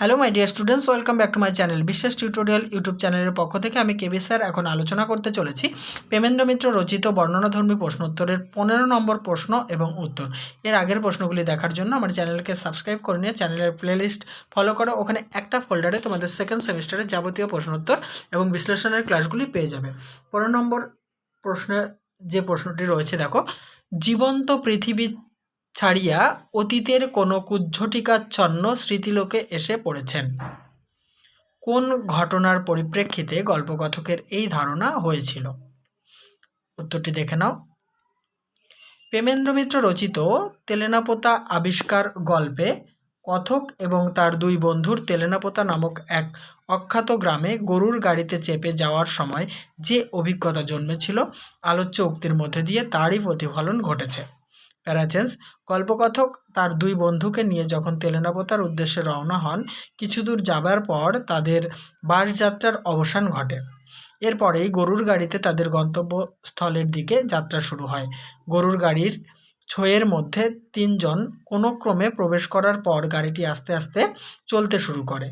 Hello my dear students welcome back to my channel Biswas tutorial YouTube চ্যানেলের পক্ষ থেকে আমি কেবি স্যার এখন আলোচনা করতে চলেছি পেমেন্দ্র মিত্র রচিত বর্ণনাধর্মী প্রশ্নোত্তরের পনেরো নম্বর প্রশ্ন এবং উত্তর। এর আগের প্রশ্নগুলি দেখার জন্য আমার চ্যানেলকে সাবস্ক্রাইব করে নিয়ে চ্যানেলের প্লেলিস্ট ফলো করো। ওখানে একটা ফোল্ডারে তোমাদের সেকেন্ড সেমিস্টারের যাবতীয় প্রশ্নোত্তর এবং বিশ্লেষণের ক্লাসগুলি পেয়ে যাবে। পনেরো নম্বর প্রশ্নে যে প্রশ্নটি রয়েছে, দেখো, জীবন্ত পৃথিবী ছাড়িয়া অতীতের কোনো কুজ্ঝটিকাচ্ছন্ন স্মৃতিলোকে এসে পড়েছেন। কোন ঘটনার পরিপ্রেক্ষিতে গল্পকথকের এই ধারণা হয়েছিল? উত্তরটি দেখে নাও। প্রেমেন্দ্র মিত্র রচিত তেলেনাপোতা আবিষ্কার গল্পে কথক এবং তার দুই বন্ধুর তেলেনাপোতা নামক এক অখ্যাত গ্রামে গরুর গাড়িতে চেপে যাওয়ার সময় যে অভিজ্ঞতা জন্মেছিল, আলোচ্য উক্তির মধ্যে দিয়ে তারই প্রতিফলন ঘটেছে। প্যারাচেন্স কল্পকথক তার দুই বন্ধুকে নিয়ে যখন তেলেনাপোতার উদ্দেশ্যে রওনা হন, কিছু দূর যাবার পর তাদের বাসযাত্রার অবসান ঘটে। এরপরেই গরুর গাড়িতে তাদের গন্তব্যস্থলের দিকে যাত্রা শুরু হয়। গরুর গাড়ির ছয়ের মধ্যে তিনজন কোনো ক্রমে প্রবেশ করার পর গাড়িটি আস্তে আস্তে চলতে শুরু করে।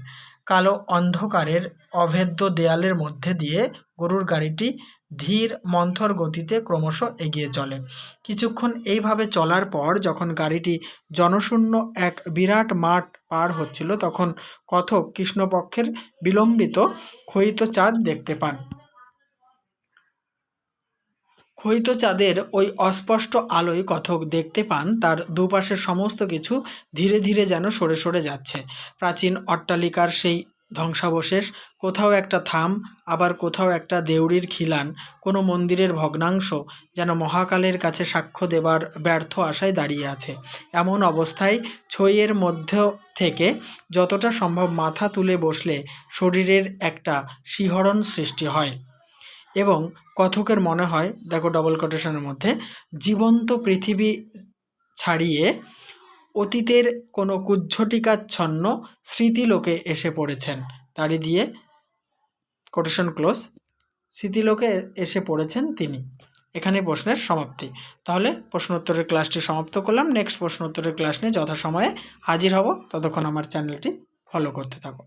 কালো অন্ধকারের অভেদ্য দেয়ালের মধ্যে দিয়ে গরুর গাড়িটি ধীর মন্থর গতিতে ক্রমশ এগিয়ে চলে। কিছুক্ষণ এইভাবে চলার পর যখন গাড়িটি জনশূন্য এক বিরাট মাঠ পার হচ্ছিল, তখন কথক কৃষ্ণপক্ষের বিলম্বিত ক্ষয়িত চাঁদ দেখতে পান। ক্ষয়িত চাঁদের ওই অস্পষ্ট আলোয় কথক দেখতে পান, তার দুপাশের সমস্ত কিছু ধীরে ধীরে যেন সরে সরে যাচ্ছে। প্রাচীন অট্টালিকার সেই ধ্বংসাবশেষ, কোথাও একটা থাম, আবার কোথাও একটা দেউড়ির খিলান, কোনো মন্দিরের ভগ্নাংশ যেন মহাকালের কাছে সাক্ষ্য দেবার ব্যর্থ আশায় দাঁড়িয়ে আছে। এমন অবস্থায় ছইয়ের মধ্য থেকে যতটা সম্ভব মাথা তুলে বসলে শরীরের একটা শিহরণ সৃষ্টি হয়। এবং কথকের মনে হয়, দেখো ডবল কোটেশনের মধ্যে, জীবন্ত পৃথিবী ছাড়িয়ে অতীতের কোনো কুজ্ঝটিকাচ্ছন্ন স্মৃতিলোকে এসে পড়েছেন। তারই দিয়ে কোটেশন ক্লোজ স্মৃতিলোকে এসে পড়েছেন তিনি। এখানে প্রশ্নের সমাপ্তি। তাহলে প্রশ্নোত্তরের ক্লাসটি সমাপ্ত করলাম। নেক্সট প্রশ্নোত্তরের ক্লাস নিয়ে যথাসময়ে হাজির হব। ততক্ষণ আমার চ্যানেলটি ফলো করতে থাকো।